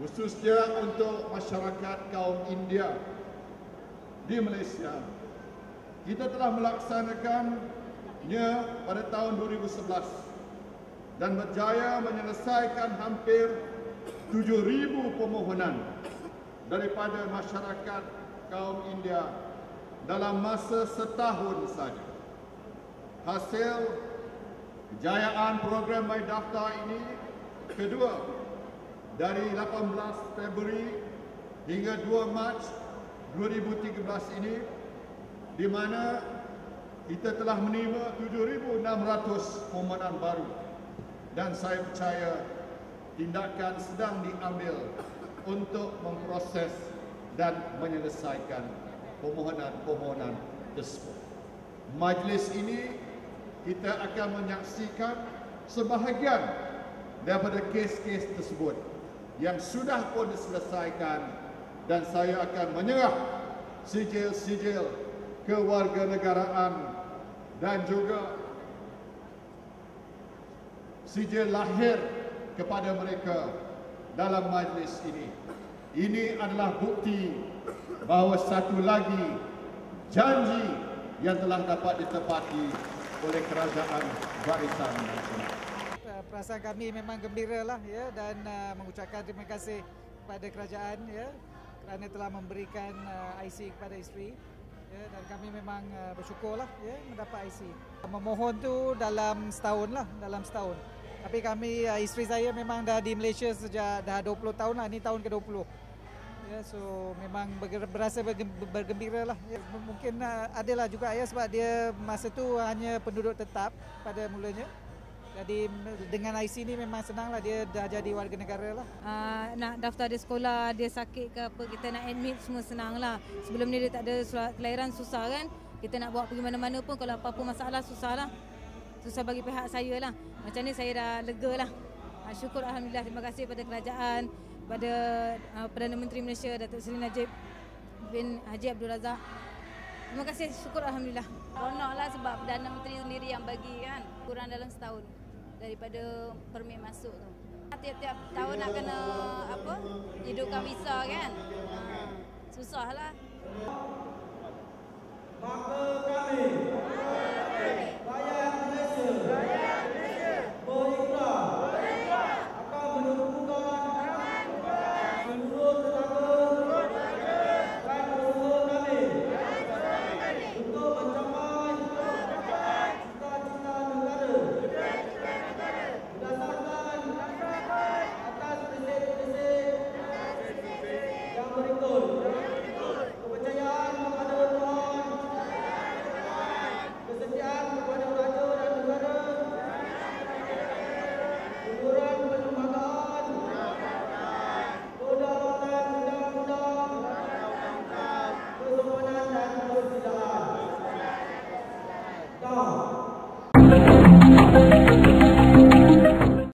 khususnya untuk masyarakat kaum India di Malaysia. Kita telah melaksanakannya pada tahun 2011 dan berjaya menyelesaikan hampir 7,000 permohonan daripada masyarakat kaum India dalam masa setahun saja. Hasil kejayaan program My Daftar ini kedua dari 18 Februari hingga 2 Mac 2013 ini di mana kita telah menerima 7,600 permohonan baru dan saya percaya tindakan sedang diambil untuk memproses dan menyelesaikan permohonan-permohonan tersebut. Majlis ini kita akan menyaksikan sebahagian daripada kes-kes tersebut yang sudah pun diselesaikan dan saya akan menyerah sijil-sijil kewarganegaraan dan juga sijil lahir kepada mereka dalam majlis ini. Ini adalah bukti bahawa satu lagi janji yang telah dapat ditepati oleh kerajaan Barisan Nasional. Perasaan kami memang gembira lah ya dan uh, mengucapkan terima kasih kepada kerajaan ya kerana telah memberikan uh, IC kepada isteri ya dan kami memang uh, bersyukurlah ya mendapat IC. Memohon tu dalam setahun lah dalam setahun. Tapi kami uh, isteri saya memang dah di Malaysia sejak dah 20 tahun lah ini tahun ke-20. Ya so memang berasa bergembira lah. Ya, mungkin uh, adalah juga ya sebab dia masa tu hanya penduduk tetap pada mulanya. Jadi dengan IC ni memang senang lah dia dah jadi warga negara lah. Uh, nak daftar di sekolah, dia sakit ke apa, kita nak admit semua senang lah. Sebelum ni dia tak ada surat kelahiran susah kan. Kita nak bawa pergi mana-mana pun kalau apa-apa masalah susah lah. Susah bagi pihak saya lah. Macam ni saya dah lega lah. Uh, syukur Alhamdulillah terima kasih pada kerajaan, pada uh, Perdana Menteri Malaysia Datuk Seri Najib bin Haji Abdul Razak. Terima kasih, syukur Alhamdulillah. Ronok lah sebab Perdana Menteri sendiri yang bagi kan. Kurang dalam setahun daripada permit masuk tu. Tiap-tiap tahun nak kena apa? Hidupkan visa kan. Ha, susah